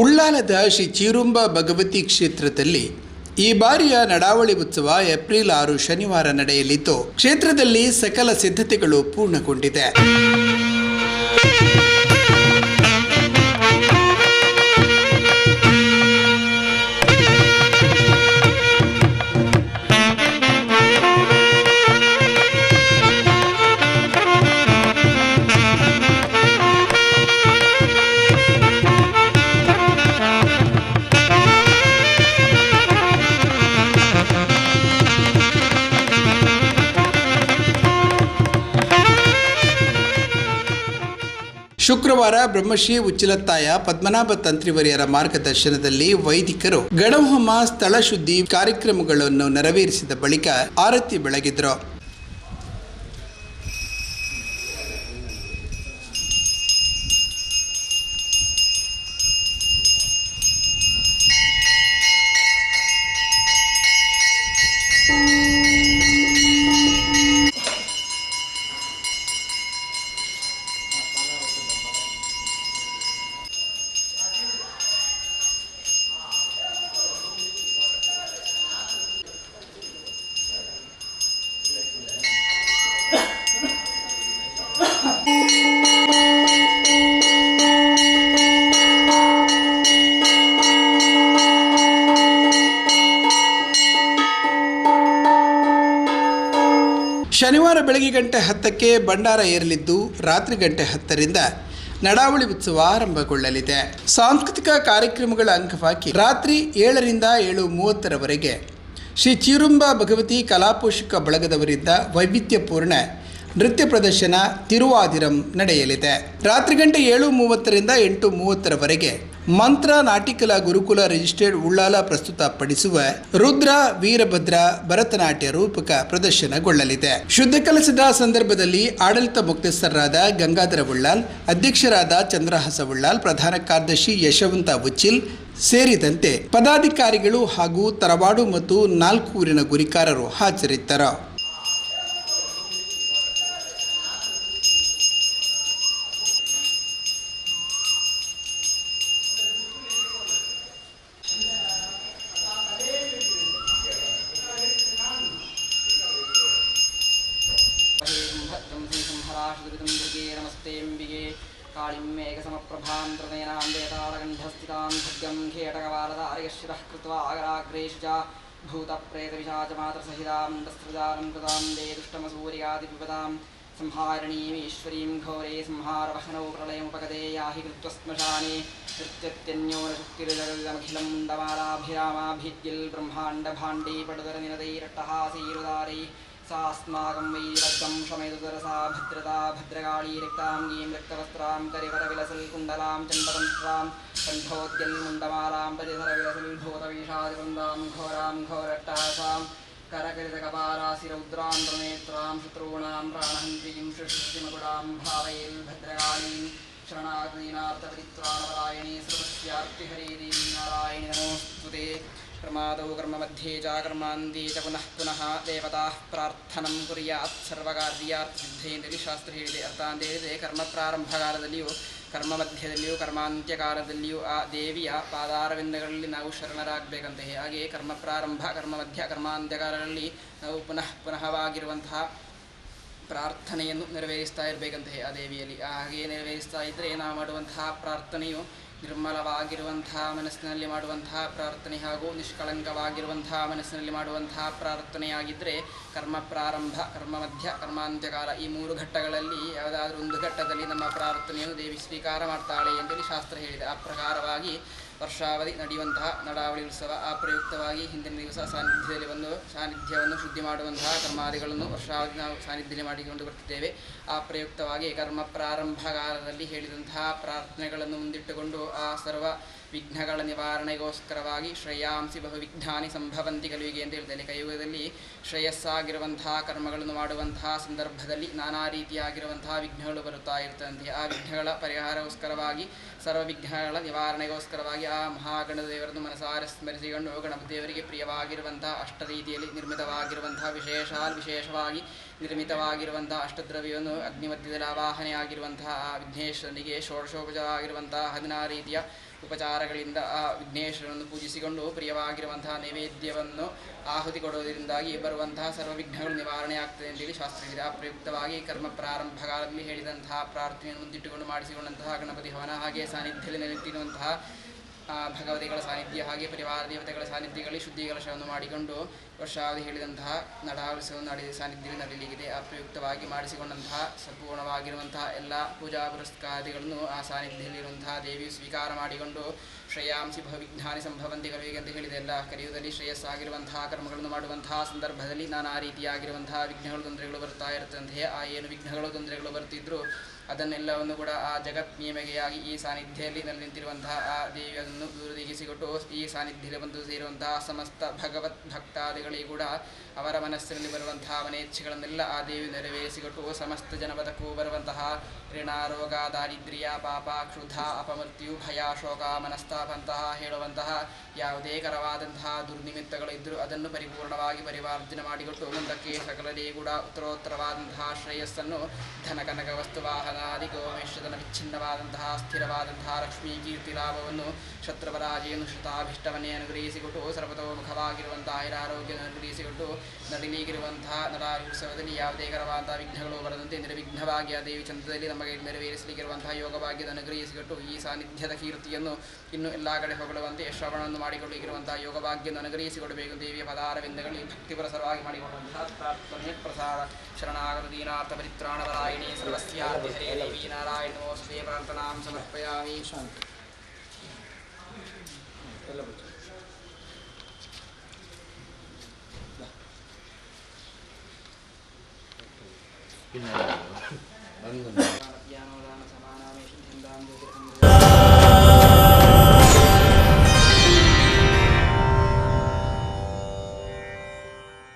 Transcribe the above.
ಉಳ್ಳಾಲದ ಶ್ರೀ ಚೀರುಂಬ ಭಗವತಿ ಕ್ಷೇತ್ರದಲ್ಲಿ ಈ ಬಾರಿಯ ನಡಾವಳಿ ಉತ್ಸವ ಏಪ್ರಿಲ್ ಆರು ಶನಿವಾರ ನಡೆಯಲಿದ್ದು, ಕ್ಷೇತ್ರದಲ್ಲಿ ಸಕಲ ಸಿದ್ಧತೆಗಳು ಪೂರ್ಣಗೊಂಡಿದೆ. ಶುಕ್ರವಾರ ಬ್ರಹ್ಮಶ್ರೀ ಉಚ್ಚಲತ್ತಾಯ ಪದ್ಮನಾಭ ತಂತ್ರಿವರಿಯರ ಮಾರ್ಗದರ್ಶನದಲ್ಲಿ ವೈದಿಕರು ಗಣಹೋಮ ಸ್ಥಳ ಶುದ್ಧಿ ಕಾರ್ಯಕ್ರಮಗಳನ್ನು ನೆರವೇರಿಸಿದ ಬಳಿಕ ಆರತಿ ಬೆಳಗಿದ್ರು. ಶನಿವಾರ ಬೆಳಗ್ಗೆ ಗಂಟೆ ಹತ್ತಕ್ಕೆ ಭಂಡಾರ ಏರಲಿದ್ದು ರಾತ್ರಿ ಗಂಟೆ ಹತ್ತರಿಂದ ನಡಾವಳಿ ಉತ್ಸವ ಆರಂಭಗೊಳ್ಳಲಿದೆ. ಸಾಂಸ್ಕೃತಿಕ ಕಾರ್ಯಕ್ರಮಗಳ ಅಂಗವಾಗಿ ರಾತ್ರಿ ಏಳರಿಂದ ಏಳು ಮೂವತ್ತರವರೆಗೆ ಶ್ರೀ ಚೀರುಂಬ ಭಗವತಿ ಕಲಾಪೋಷಕ ಬಳಗದವರಿಂದ ವೈವಿಧ್ಯಪೂರ್ಣ ನೃತ್ಯ ಪ್ರದರ್ಶನ ತಿರುವಾದಿರಂ ನಡೆಯಲಿದೆ. ರಾತ್ರಿ ಗಂಟೆ ಏಳು ಮೂವತ್ತರಿಂದ ಎಂಟು ಮೂವತ್ತರವರೆಗೆ ಮಂತ್ರ, ನಾಟಿಕಲ, ಗುರುಕುಲ ರಿಜಿಸ್ಟರ್ಡ್ ಉಳ್ಳಾಲ ಪ್ರಸ್ತುತಪಡಿಸುವ ರುದ್ರ, ವೀರಭದ್ರ, ಭರತನಾಟ್ಯ ರೂಪಕ ಪ್ರದರ್ಶನಗೊಳ್ಳಲಿದೆ. ಶುದ್ಧ ಕಲಸದ ಸಂದರ್ಭದಲ್ಲಿ ಆಡಳಿತ ಮುಕ್ತಸ್ಥರಾದ ಗಂಗಾಧರ ಉಳ್ಳಾಲ್ ಅಧ್ಯಕ್ಷರಾದ ಚಂದ್ರಹಾಸ ಉಳ್ಳಾಲ್ ಪ್ರಧಾನ ಕಾರ್ಯದರ್ಶಿ ಯಶವಂತ ಉಚ್ಚಿಲ್ ಸೇರಿದಂತೆ ಪದಾಧಿಕಾರಿಗಳು ಹಾಗೂ ತರವಾಡು ಮತ್ತು ನಾಲ್ಕೂರಿನ ಗುರಿಕಾರರು ಹಾಜರಿದ್ದರು. ശതൃതം ദുർഗേ നമസ്തേംബികേ കാളിം മേഘസമപ്രഭാം ച ഭൂതപ്രേതവിശാചമാത്രസഹിതാം ദസ്തൃതാനം കൃതാം ദേ സംഹാരണീമീശ്വരീം ഘോരേ സംഹാരവഹനോ പ്രളയമുപകതേ യാഹി കൃത്വശ്മശാനേ കൃത്യത്യന്യോ ശക്തിരജഗമഖിലം മുണ്ടമാലാഭിരാമാഭിദ്യൽ പടുതരനിരതൈരട്ടഹാസീരുദാരൈ सास्माकं वै रक्तं शमयुदरसा भद्रता भद्रकाळी रिक्ताङ्गीं रक्तवस्त्रां करिवरविलसल्कुण्डलां चण्डतन्त्रां कण्ठोद्यन्मुण्डमालां कण्ठोद्यन्मुण्डमारां घोरां घोरट्टासां करकरितकबाराशिरुद्रां शत्रूणां प्राणहन्त्रीं शृश्यकुडां भावये भद्रकालीं शणागीनार्थतरित्रायणी सुमस्याहरिं नारायणी नमोऽ स्मृते कर्मादौ कर्ममध्ये च कर्मान्ते च पुनः पुनः देवताः ಪ್ರಾರ್ಥನಂ ಕುರ್ಯಾತ್ ಸರ್ವಕಾರ್ಯಾರ್ಥಸಿದ್ಧೇ ಅಂತೇಳಿ ಶಾಸ್ತ್ರ ಹೇಳಿದೆ ಅರ್ಥ ಅಂತ ಹೇಳಿದರೆ ಕರ್ಮ ಪ್ರಾರಂಭ ಕಾಲದಲ್ಲಿಯೂ ಕರ್ಮ ಮಧ್ಯದಲ್ಲಿಯೂ ಕರ್ಮಾಂತ್ಯ ಕಾಲದಲ್ಲಿಯೂ ಆ ದೇವಿಯ ಪಾದಾರವಿಂದಗಳಲ್ಲಿ ನಾವು ಶರಣರಾಗಬೇಕಂತೆ ಹಾಗೆ ಕರ್ಮ ಪ್ರಾರಂಭ ಕರ್ಮ ಮಧ್ಯ ಕರ್ಮಾಂತ್ಯ ಕಾಲದಲ್ಲಿ ನಾವು ಪುನಃ ಪುನಃವಾಗಿರುವಂತಹ ಪ್ರಾರ್ಥನೆಯನ್ನು ನೆರವೇರಿಸ್ತಾ ಇರಬೇಕಂತೆ ಆ ದೇವಿಯಲ್ಲಿ ಹಾಗೆ ನೆರವೇರಿಸ್ತಾ ಇದ್ದರೆ ನಾವು ಮಾಡುವಂತಹ ಪ್ರಾರ್ಥನೆಯು ನಿರ್ಮಲವಾಗಿರುವಂತಹ ಮನಸ್ಸಿನಲ್ಲಿ ಮಾಡುವಂತಹ ಪ್ರಾರ್ಥನೆ ಹಾಗೂ ನಿಷ್ಕಳಂಕವಾಗಿರುವಂತಹ ಮನಸ್ಸಿನಲ್ಲಿ ಮಾಡುವಂತಹ ಪ್ರಾರ್ಥನೆಯಾಗಿದ್ದರೆ ಕರ್ಮ ಪ್ರಾರಂಭ, ಕರ್ಮ ಮಧ್ಯ, ಕರ್ಮಾಂತ್ಯಕಾಲ ಈ ಮೂರು ಘಟ್ಟಗಳಲ್ಲಿ ಯಾವುದಾದ್ರೂ ಒಂದು ಘಟ್ಟದಲ್ಲಿ ನಮ್ಮ ಪ್ರಾರ್ಥನೆಯನ್ನು ದೇವಿ ಸ್ವೀಕಾರ ಮಾಡ್ತಾಳೆ ಅಂತೇಳಿ ಶಾಸ್ತ್ರ ಹೇಳಿದೆ. ಆ ಪ್ರಕಾರವಾಗಿ ವರ್ಷಾವಧಿ ನಡೆಯುವಂತಹ ನಡಾವಳಿ ಉತ್ಸವ, ಆ ಪ್ರಯುಕ್ತವಾಗಿ ಹಿಂದಿನ ದಿವಸ ಸಾನ್ನಿಧ್ಯದಲ್ಲಿ ಬಂದು ಸಾನ್ನಿಧ್ಯವನ್ನು ಶುದ್ಧಿ ಮಾಡುವಂತಹ ಕರ್ಮಾದಿಗಳನ್ನು ವರ್ಷಾವಧಿ ನಾವು ಸಾನ್ನಿಧ್ಯದಲ್ಲಿ ಮಾಡಿಕೊಂಡು ಬರ್ತಿದ್ದೇವೆ. ಆ ಪ್ರಯುಕ್ತವಾಗಿ ಕರ್ಮ ಪ್ರಾರಂಭ ಕಾಲದಲ್ಲಿ ಹೇಳಿದಂತಹ ಪ್ರಾರ್ಥನೆಗಳನ್ನು ಮುಂದಿಟ್ಟುಕೊಂಡು ಆ ಸರ್ವ ವಿಘ್ನಗಳ ನಿವಾರಣೆಗೋಸ್ಕರವಾಗಿ ಶ್ರೇಯಾಂಸಿ ಬಹು ವಿಘ್ನಾನಿ ಸಂಭವಂತಿ ಕಲಿಯುಗೆ ಅಂತ ಹೇಳ್ತೇನೆ. ಕೈಯುಗದಲ್ಲಿ ಶ್ರೇಯಸ್ಸಾಗಿರುವಂತಹ ಕರ್ಮಗಳನ್ನು ಮಾಡುವಂತಹ ಸಂದರ್ಭದಲ್ಲಿ ನಾನಾ ರೀತಿಯಾಗಿರುವಂತಹ ವಿಘ್ನಗಳು ಬರುತ್ತಾ ಇರ್ತಂತೆ. ಆ ವಿಘ್ನಗಳ ಪರಿಹಾರಗೋಸ್ಕರವಾಗಿ, ಸರ್ವ ವಿಘ್ನಗಳ ನಿವಾರಣೆಗೋಸ್ಕರವಾಗಿ ಆ ಮಹಾಗಣದೇವರನ್ನು ಮನಸಾರ ಸ್ಮರಿಸಿಕೊಂಡು ಗಣಪತಿಯವರಿಗೆ ಪ್ರಿಯವಾಗಿರುವಂಥ ಅಷ್ಟ ರೀತಿಯಲ್ಲಿ ನಿರ್ಮಿತವಾಗಿರುವಂತಹ ವಿಶೇಷಾಲ್ ವಿಶೇಷವಾಗಿ ನಿರ್ಮಿತವಾಗಿರುವಂತಹ ಅಷ್ಟದ್ರವ್ಯವನ್ನು ಅಗ್ನಿಮಧ್ಯದಲ್ಲಿ ಆವಾಹನೆ ಆಗಿರುವಂತಹ ವಿಘ್ನೇಶ್ವರನಿಗೆ ಷೋಡಶೋಪಚಾರವಾಗಿರುವಂತಹ ಹದಿನಾರು ರೀತಿಯ ಉಪಚಾರಗಳಿಂದ ಆ ವಿಘ್ನೇಶ್ವರನನ್ನು ಪೂಜಿಸಿಕೊಂಡು ಪ್ರಿಯವಾಗಿರುವಂತಹ ನೈವೇದ್ಯವನ್ನು ಆಹುತಿ ಕೊಡುವುದರಿಂದಾಗಿ ಬರುವಂತಹ ಸರ್ವ ವಿಘ್ನಗಳು ನಿವಾರಣೆ ಆಗ್ತದೆ ಅಂತೇಳಿ ಶಾಸ್ತ್ರವಿದೆ. ಆ ಪ್ರಯುಕ್ತವಾಗಿ ಕರ್ಮ ಪ್ರಾರಂಭ ಕಾಲದಲ್ಲಿ ಹೇಳಿದಂತಹ ಪ್ರಾರ್ಥನೆಯನ್ನು ಮುಂದಿಟ್ಟುಕೊಂಡು ಮಾಡಿಸಿಕೊಂಡಂತಹ ಗಣಪತಿ ಹವನ ಹಾಗೆ ಸಾನ್ನಿಧ್ಯದಲ್ಲಿ ನೆಲೆತಿರುವಂತಹ ಆ, ಭಗವತಿಗಳ ಸಾನ್ನಿಧ್ಯ ಹಾಗೆ ಪರಿವಾರ ದೇವತೆಗಳ ಸಾನ್ನಿಧ್ಯಗಳಲ್ಲಿ ಶುದ್ಧಿ ಕಲಶವನ್ನು ಮಾಡಿಕೊಂಡು ವರ್ಷಾವಧಿ ಹೇಳಿದಂತಹ ನಡಾವಸವನ್ನು ನಡೆದ ಸಾನ್ನಿಧ್ಯದಲ್ಲಿ ನಡೆಯಲಿಗಿದೆ ಆ ಪ್ರಯುಕ್ತವಾಗಿ ಮಾಡಿಸಿಕೊಂಡಂತಹ ಸಂಪೂರ್ಣವಾಗಿರುವಂತಹ ಎಲ್ಲ ಪೂಜಾ ಪುರಸ್ಕಾರಗಳನ್ನು ಆ ಸಾನ್ನಿಧ್ಯದಲ್ಲಿರುವಂತಹ ದೇವಿಯು ಸ್ವೀಕಾರ ಮಾಡಿಕೊಂಡು ಶ್ರೇಯಾಂಸಿ ಭವಿಜ್ಞಾನಿ ಸಂಭವಂತಿ ಕಲಿಯುಗೆ ಅಂತ ಹೇಳಿದೆ ಎಲ್ಲ ಕರೆಯುವುದರಲ್ಲಿ ಶ್ರೇಯಸ್ಸಾಗಿರುವಂತಹ ಕರ್ಮಗಳನ್ನು ಮಾಡುವಂತಹ ಸಂದರ್ಭದಲ್ಲಿ ನಾನಾ ರೀತಿಯಾಗಿರುವಂತಹ ವಿಘ್ನಗಳು, ತೊಂದರೆಗಳು ಬರ್ತಾ ಇರುತ್ತಂತೆಯೇ ಆ ಏನು ವಿಘ್ನಗಳು, ತೊಂದರೆಗಳು ಬರ್ತಿದ್ರು ಅದನ್ನೆಲ್ಲವನ್ನು ಕೂಡ ಆ ಜಗತ್ ನಿಯಮಗೆಯಾಗಿ ಈ ಸಾನ್ನಿಧ್ಯದಲ್ಲಿ ನೆಲೆ ನಿಂತಿರುವಂತಹ ಆ ದೇವಿಯನ್ನು ಗುರುದೀಗಿಸಿಕೊಟ್ಟು ಈ ಸಾನ್ನಿಧ್ಯದಲ್ಲಿ ಬಂದು ಸೇರುವಂತಹ ಸಮಸ್ತ ಭಗವತ್ ಭಕ್ತಾದಿಗಳಿಗೆ ಕೂಡ ಅವರ ಮನಸ್ಸಿನಲ್ಲಿ ಬರುವಂತಹ ಮನೇಚ್ಛೆಗಳನ್ನೆಲ್ಲ ಆ ದೇವಿ ನೆರವೇರಿಸಿಕೊಟ್ಟು ಸಮಸ್ತ ಜನಪದಕ್ಕೂ ಬರುವಂತಹ ಋಣ ರೋಗ ದಾರಿದ್ರ್ಯ, ಪಾಪ ಕ್ಷುಧ ಅಪಮೃತ್ಯು, ಭಯ, ಶೋಕ ಮನಸ್ತಾಪಂತಹ ಹೇಳುವಂತಹ ಯಾವುದೇ ಕರವಾದಂತಹ ದುರ್ನಿಮಿತ್ತಗಳಿದ್ದರೂ ಅದನ್ನು ಪರಿಪೂರ್ಣವಾಗಿ ಪರಿವಾರ್ಜನೆ ಮಾಡಿಕೊಟ್ಟು ಮುಂದಕ್ಕೆ ಸಕಲರಿಗೂ ಕೂಡ ಉತ್ತರೋತ್ತರವಾದಂತಹ ಶ್ರೇಯಸ್ಸನ್ನು ಧನ ಕನಕ ವಾಹನಾದಿ ಗೋಮೇಶ್ವರನ ವಿಚ್ಛಿನ್ನವಾದಂತಹ, ಸ್ಥಿರವಾದಂತಹ ಲಕ್ಷ್ಮೀ ಕೀರ್ತಿ ಲಾಭವನ್ನು ಶತ್ರುವರಾಜೇನು ಶತಾಭಿಷ್ಟವನ್ನೇ ಅನುಗ್ರಹಿಸಿಕೊಟ್ಟು, ಸರ್ವತೋಮುಖವಾಗಿರುವಂತಹ ಆರೋಗ್ಯವನ್ನು ಅನುಗ್ರಹಿಸಿಕೊಟ್ಟು ನಡಿಲಿಗಿರುವಂತಹ ನರಾಯುತ್ಸವದಲ್ಲಿ ಯಾವುದೇ ಕರವಾದಂತಹ ವಿಘ್ನಗಳು ಬರದಂತೆ ನಿರ್ವಿಘ್ನವಾಗಿ ಆ ದೇವಿ ಚಂದ್ರದಲ್ಲಿ ನಮಗೆ ನೆರವೇರಿಸಲಿಕ್ಕಿರುವಂತಹ ಯೋಗ ಭಾಗ್ಯದ ಅನುಗ್ರಹಿಸಿಕೊಟ್ಟು, ಈ ಸಾನ್ನಿಧ್ಯದ ಕೀರ್ತಿಯನ್ನು ಇನ್ನು ಎಲ್ಲ ಕಡೆ ಹೊಗಳುವಂತೆ ಶ್ರವಣವನ್ನು ಮಾಡಿಕೊಳ್ಳಿಗಿರುವಂತಹ ಯೋಗ ಭಾಗ್ಯವನ್ನು ಅನುಗ್ರಹಿಸಿಕೊಡಬೇಕು. ದೇವಿಯ ಪದಾರವಿಂದಗಳಲ್ಲಿ ಭಕ್ತಿಪರಸರವಾಗಿ ಮಾಡಿಕೊಳ್ಳುವಂತಹ ಪ್ರಾರ್ಥನೆ, ಪ್ರಸಾದ, ಶರಣಾಗತ, ದೀನಾರ್ಥ ಪರಿತ್ರಾಣವರಾಯಿಣಿ ಸರ್ವಸ್ಯಾರ್ಥ Bangun. Yang orang sama nama Shin Dan.